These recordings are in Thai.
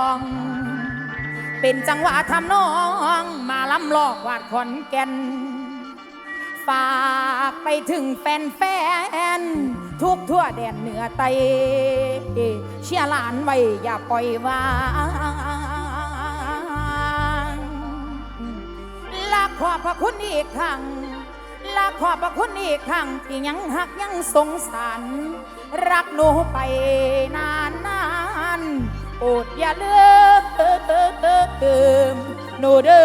อง เป็นจังหวะทำนอง มาล้ำลอกวาดขอนแก่น ฝากไปถึงแฟนแฟน ทุกทั่วแดนเหนือไตเชียหลานไว้ อย่าปล่อยวางลักขอบพระคุณอีกครั้งลาขอบพระคุณอีกครั้งที่ยังหักยังสงสาร รักหนูไปนานนาน อดอย่าลืมโนเด้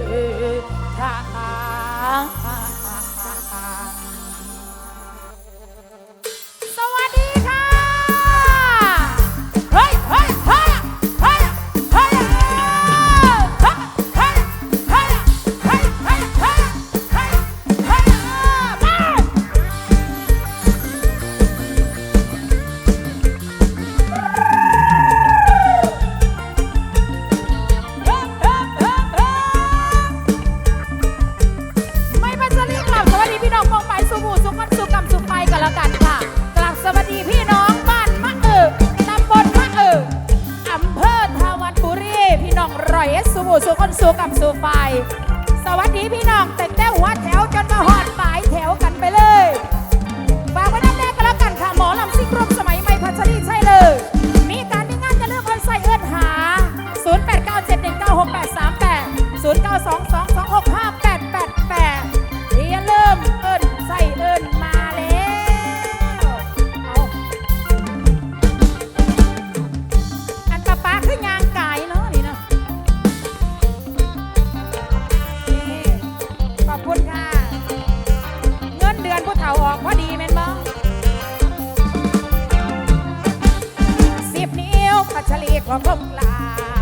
อ 啦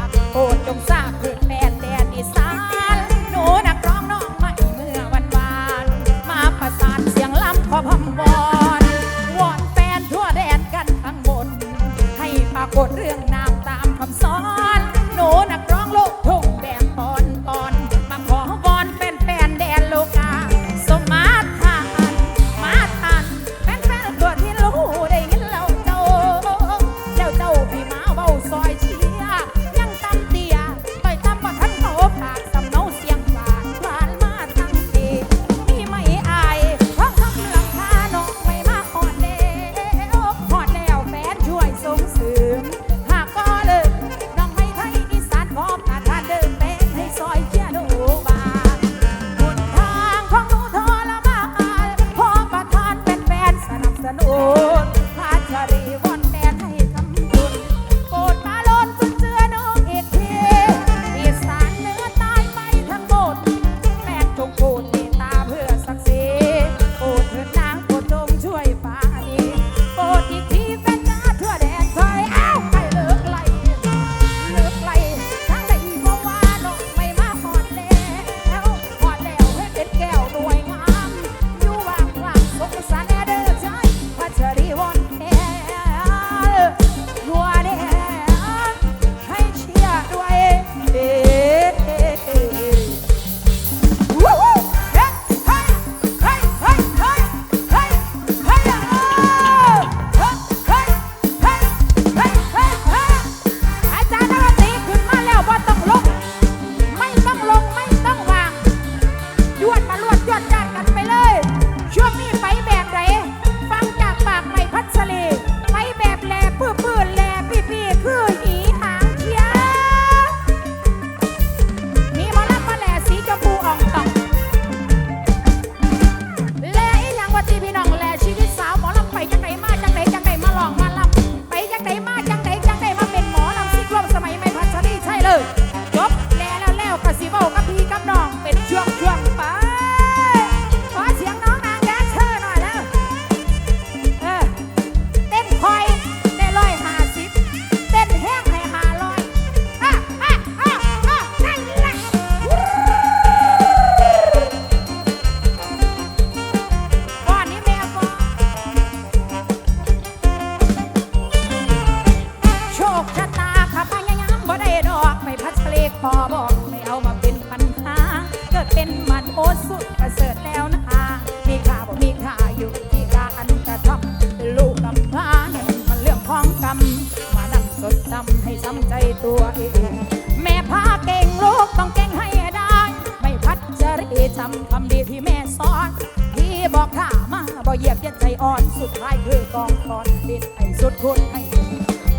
ำเภอกองตอนเด็ดไอ้สุดคนให้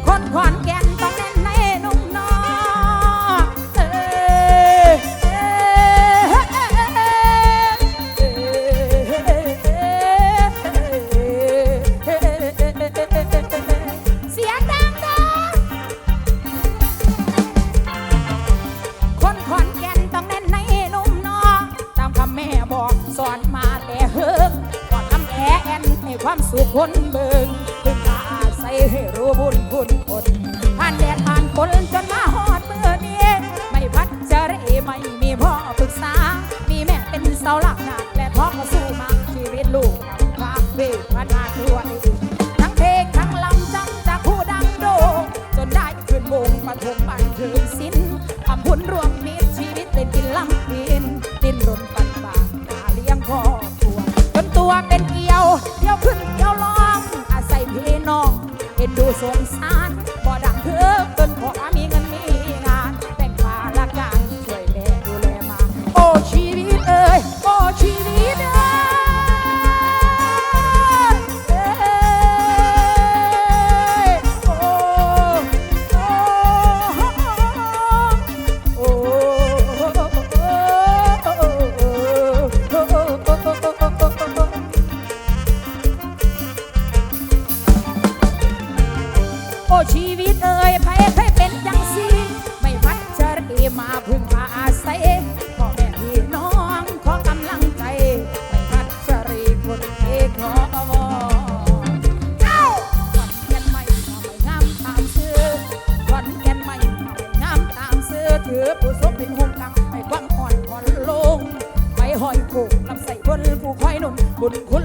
คนขวานแก่นต้องแน ปรึกษา มีแม่เป็นเสาหลักหนักและพ่อก็สู้มาชีวิตลูกความเวทพัฒนาด้วยทั้งเพลงทั้งลำจังจากผู้ดังโดจนได้ขึ้นวงมาถูมบันเทิงศิลป์ทำผลรวมมิตรชีวิตเล่นกินลำพินดินรนปันป่าหาเลี้ยงครอบครัวจนตัวเป็นเอียวเที่ยวขึ้นเที่ยวลองอาศัยพี่น้องเห็นดูสงสาร Cool.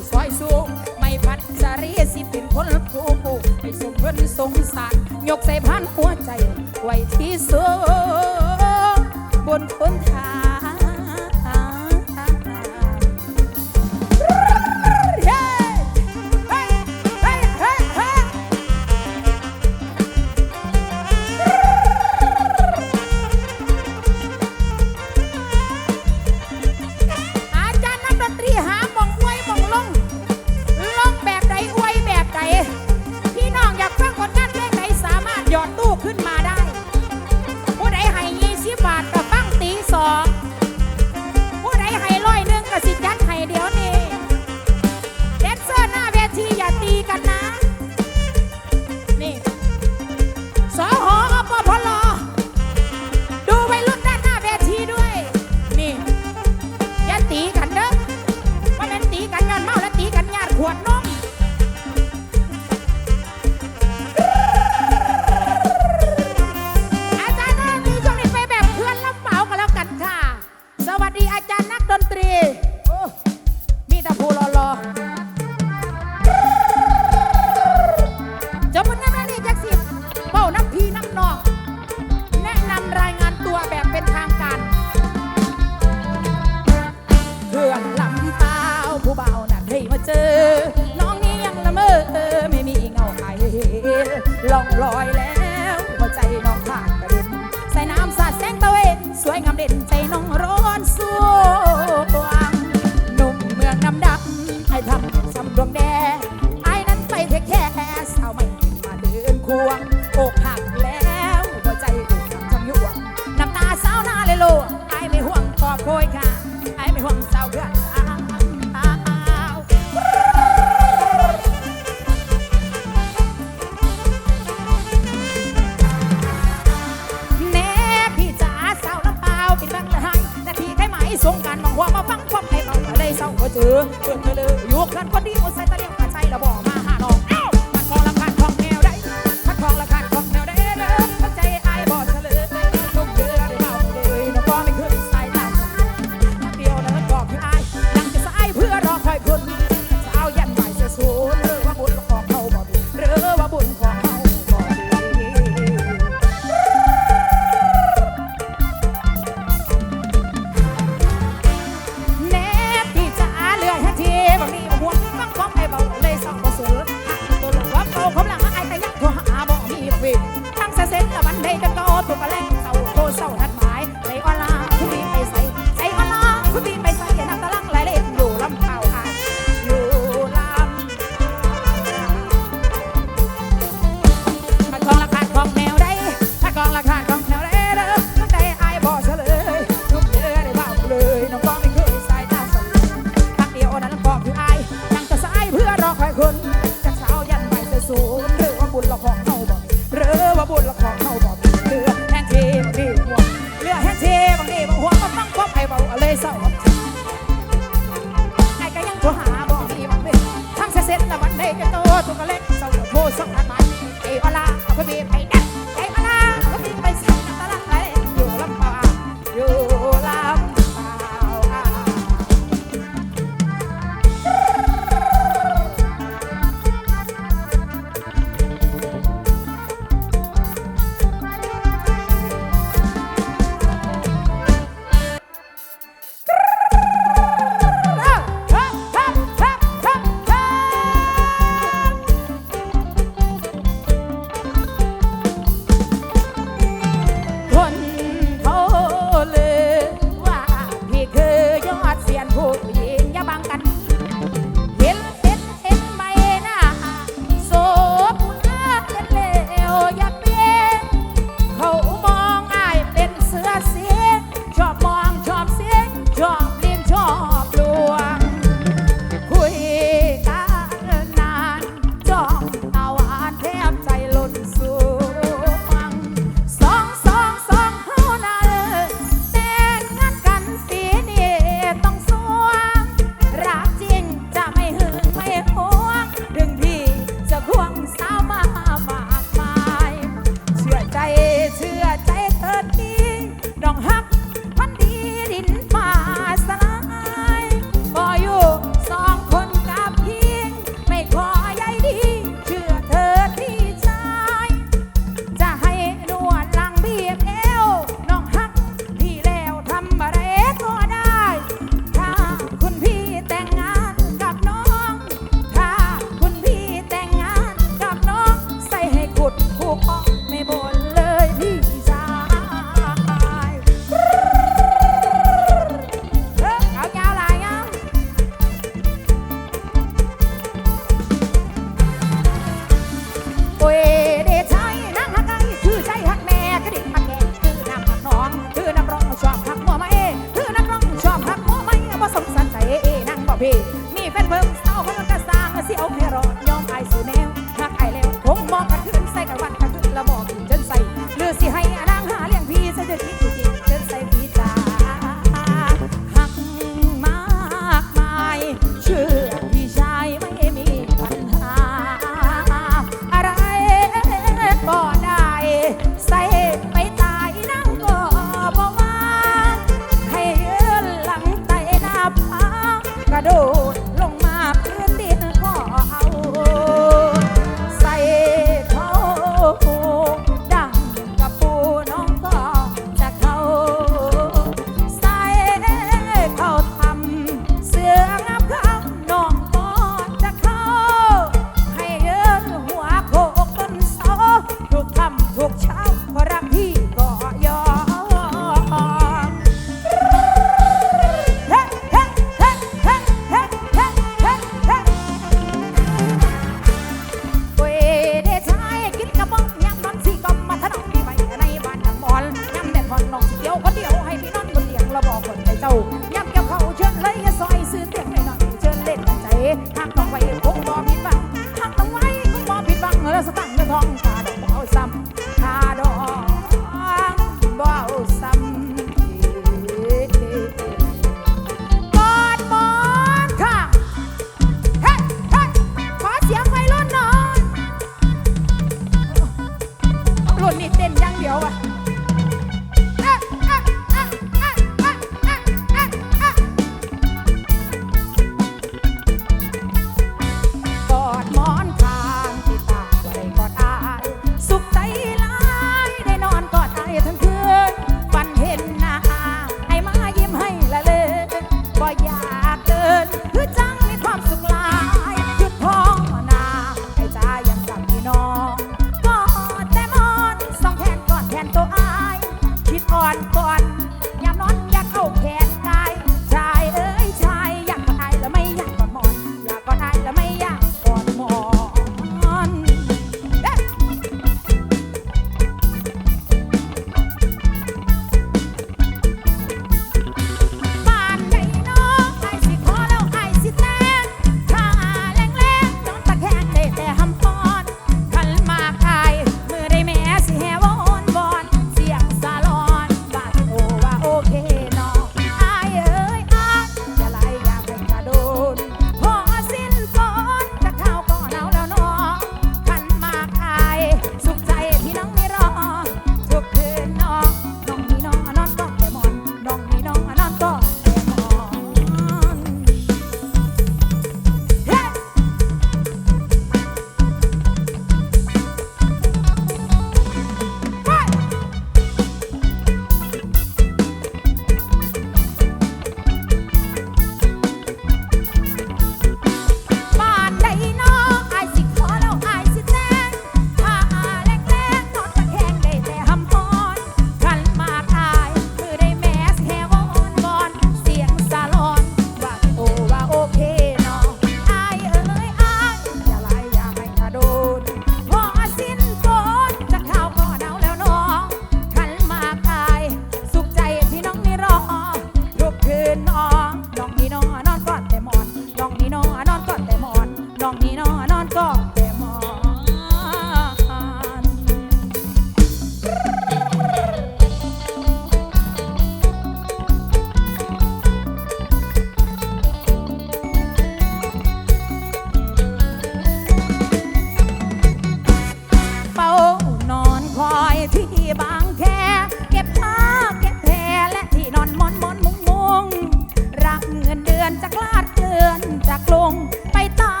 อนจะคลาดเคลื่อนจะกลงไปตาม